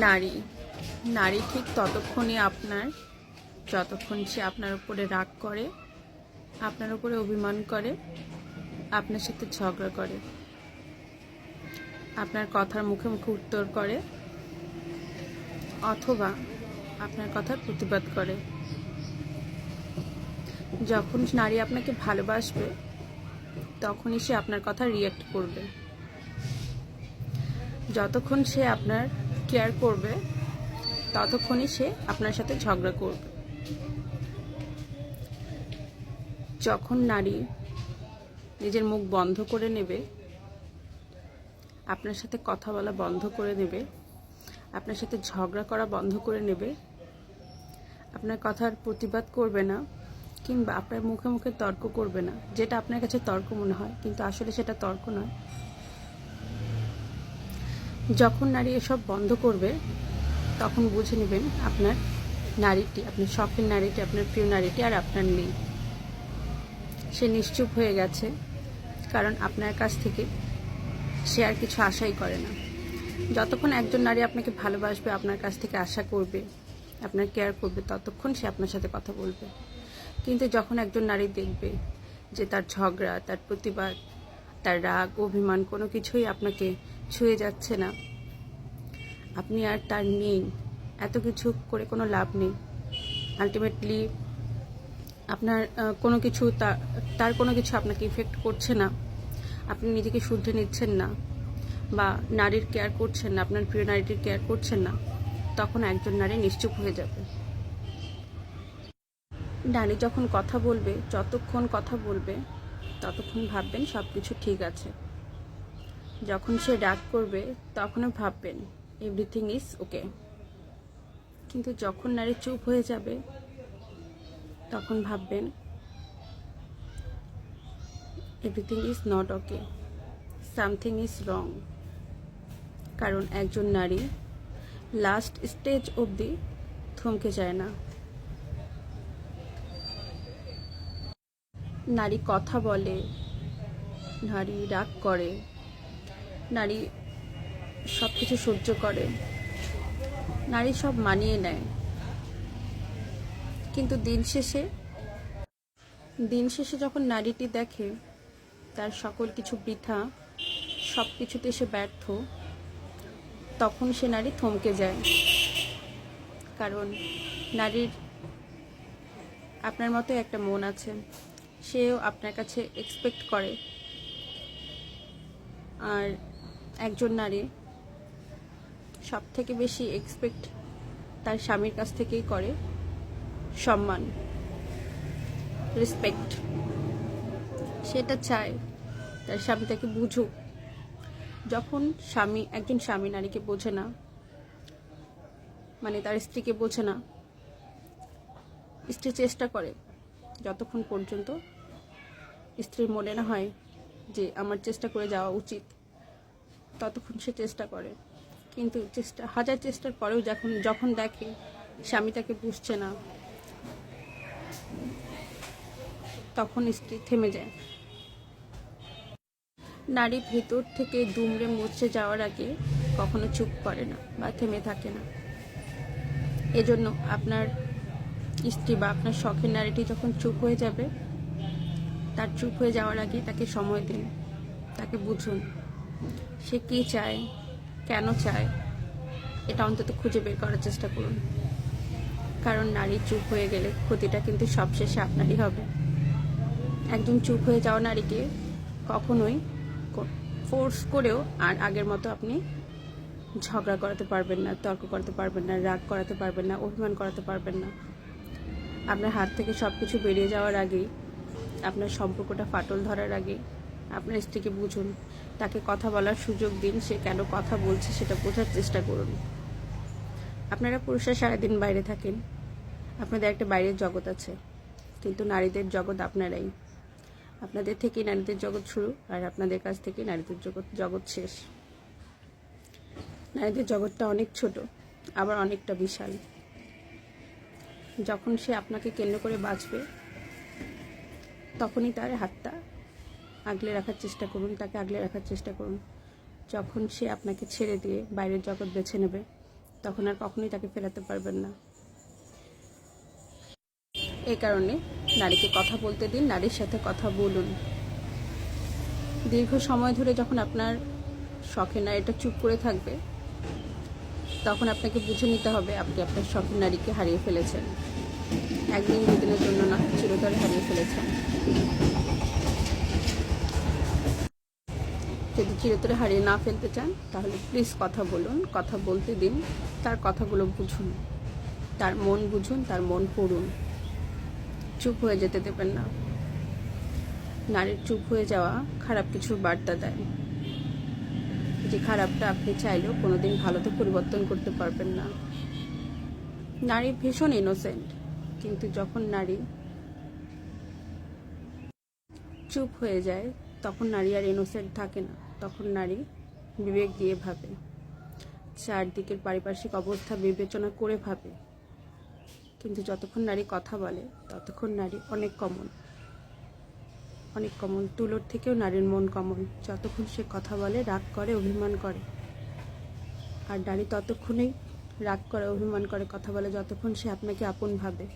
নারী। নারী ঠিক ততক্ষণই আপনার, যতক্ষণ সে আপনার উপরে রাগ করে, আপনার উপরে অভিমান করে, আপনার সাথে ঝগড়া করে, আপনার কথার মুখে মুখে উত্তর করে, অথবা আপনার কথার প্রতিবাদ করে। যখন নারী আপনাকে ভালোবাসবে, তখনই সে আপনার কথা রিয়েক্ট করবে। যতক্ষণ সে আপনার কেয়ার করবে, ততক্ষণই সে আপনার সাথে ঝগড়া করবে। যখন নারী নিজের মুখ বন্ধ করে নেবে, আপনার সাথে কথা বলা বন্ধ করে নেবে, আপনার সাথে ঝগড়া করা বন্ধ করে নেবে, আপনার কথার প্রতিবাদ করবে না, কিংবা আপনার মুখে মুখে তর্ক করবে না, যেটা আপনার কাছে তর্ক মনে হয়, কিন্তু আসলে সেটা তর্ক নয়। যখন নারী এসব বন্ধ করবে, তখন বুঝে নেবেন আপনার নারীটি আপনার শখের নারীটি, আপনার প্রিয় নারীটি আর আপনার নেই। সে নিশ্চুপ হয়ে গেছে, কারণ আপনার কাছ থেকে সে আর কিছু আশাই করে না। যতক্ষণ একজন নারী আপনাকে ভালোবাসবে, আপনার কাছ থেকে আশা করবে, আপনার কেয়ার করবে, ততক্ষণ সে আপনার সাথে কথা বলবে। কিন্তু যখন একজন নারী দেখবে যে তার ঝগড়া, তার প্রতিবাদ, তার রাগ, অভিমান, কোনো কিছুই আপনাকে ছুঁয়ে যাচ্ছে না। আপনি আর তার নেই। এত কিছু করে কোনো লাভ নেই। আলটিমেটলি আপনার কোনো কিছু তার কোনো কিছু আপনাকে ইফেক্ট করছে না। আপনি নিজেকে শুদ্ধে নিচ্ছেন না বা নারীর কেয়ার করছেন না, আপনার প্রিয় নারীটির কেয়ার করছেন না, তখন একজন নারী নিশ্চুপ হয়ে যাবে। নারী যখন কথা বলবে, যতক্ষণ কথা বলবে, ততক্ষণ ভাববেন সব কিছু ঠিক আছে। যখন সে রাগ করবে, তখনও ভাববেন এভরিথিং ইজ ওকে কিন্তু যখন নারী চুপ হয়ে যাবে, তখন ভাববেন everything is not okay something is wrong কারণ একজন নারী লাস্ট স্টেজ অবধি থমকে যায় না। নারী কথা বলে, নারী রাগ করে। নারী সব কিছু সহ্য করে। নারী সব মানিয়ে নেয়। কিন্তু দিন শেষে দিন শেষে যখন নারীটি দেখে তার সকল কিছু বৃথা সব কিছুতে সে ব্যর্থ, তখন সে নারী থমকে যায়। কারণ নারীর আপনার মতো একটা মন আছে। সেও আপনার কাছে এক্সপেক্ট করে। আর একজন নারী সব থেকে বেশি এক্সপেক্ট তার স্বামীর কাছ থেকেই করে সম্মান রেসপেক্ট সেটা চায় তার স্বামী তাকে বুঝুক। যখন স্বামী, একজন স্বামী নারীকে বোঝে না মানে তার স্ত্রীকে বোঝে না, স্ত্রী চেষ্টা করে যতক্ষণ পর্যন্ত স্ত্রীর মনে না হয় যে আমার চেষ্টা করে যাওয়া উচিত। ততক্ষণ সে চেষ্টা করে। কিন্তু চেষ্টা হাজার চেষ্টার পরেও যখন যখন দেখে, স্বামী তাকে বুঝছে না, তখন স্ত্রী থেমে যায়। নারী ভেতর থেকে দুমড়ে মুচড়ে যাওয়ার আগে কখনো চুপ করে না বা থেমে থাকে না। এজন্য আপনার স্ত্রী বা আপনার শখের নারীটি যখন চুপ হয়ে যাবে, তার চুপ হয়ে যাওয়ার আগে তাকে সময় দিন, তাকে বুঝুন। সে কী চায়? কেন চায়? এটা অন্তত খুঁজে বের করার চেষ্টা করুন। কারণ নারী চুপ হয়ে গেলে ক্ষতিটা কিন্তু সবশেষে আপনারই হবে। একজন চুপ হয়ে যাওয়া নারীকে কখনোই ফোর্স করেও আর আগের মতো আপনি ঝগড়া করাতে পারবেন না, তর্ক করাতে পারবেন না, রাগ করাতে পারবেন না, অভিমান করাতে পারবেন না। আপনার হাত থেকে সব কিছু বেরিয়ে যাওয়ার আগেই, আপনার সম্পর্কটা ফাটল ধরার আগে আপনার স্ত্রীকে বুঝুন, তাকে কথা বলার সুযোগ দিন, সে কেন কথা বলছে সেটা বোঝার চেষ্টা করুন। আপনারা পুরুষরা সারাদিন বাইরে থাকেন। আপনাদের একটা বাইরের জগৎ আছে, কিন্তু নারীদের জগৎ আপনারাই। আপনাদের থেকেই নারীদের জগৎ শুরু, আর আপনাদের কাছ থেকেই নারীদের জগৎ জগৎ শেষ। নারীদের জগৎটা অনেক ছোট, আবার অনেকটা বিশাল। যখন সে আপনাকে কেন্দ্র করে বাঁচবে, তখনই তার হাতটা আগলে রাখার চেষ্টা করুন, তাকে আগলে রাখার চেষ্টা করুন। যখন সে আপনাকে ছেড়ে দিয়ে বাইরের জগৎ বেছে নেবে, তখন আর কখনোই তাকে ফেরাতে পারবেন না। এই কারণে নারীকে কথা বলতে দিন, নারীর সাথে কথা বলুন। দীর্ঘ সময় ধরে যখন আপনার শখের নারীটা চুপ করে থাকবে, তখন আপনাকে বুঝে নিতে হবে আপনি আপনার শখের নারীকে হারিয়ে ফেলেছেন। একদিন দুদিনের জন্য না, চিরতরে হারিয়ে ফেলেছেন। যদি চিরতরে হারিয়ে না ফেলতে চান, তাহলে প্লিজ কথা বলুন, কথা বলতে দিন, তার কথাগুলো বুঝুন। তার মন বুঝুন, তার মন পড়ুন। চুপ হয়ে যেতে দেবেন না। নারীর চুপ হয়ে যাওয়া খারাপ কিছুর বার্তা দেয়। যে খারাপটা আপনি চাইলেও কোনোদিন ভালোতে পরিবর্তন করতে পারবেন না। নারী ভীষণ ইনোসেন্ট কিন্তু যখন নারী চুপ হয়ে যায়, তখন নারী আর ইনোসেন্ট থাকে না। তখন নারী বিবেক দিয়ে ভাবে। চারদিকের পারিপার্শ্বিক অবস্থা বিবেচনা করে ভাবে। কিন্তু যতক্ষণ নারী কথা বলে, ততক্ষণ নারী অনেক কমন। অনেক কমন। তুলোর থেকেও নারীর মন কমন। যতক্ষণ সে কথা বলে, রাগ করে, অভিমান করে। আর নারী ততক্ষণেই রাগ করে, অভিমান করে, কথা বলে, যতক্ষণ সে আপনাকে আপন ভাবে।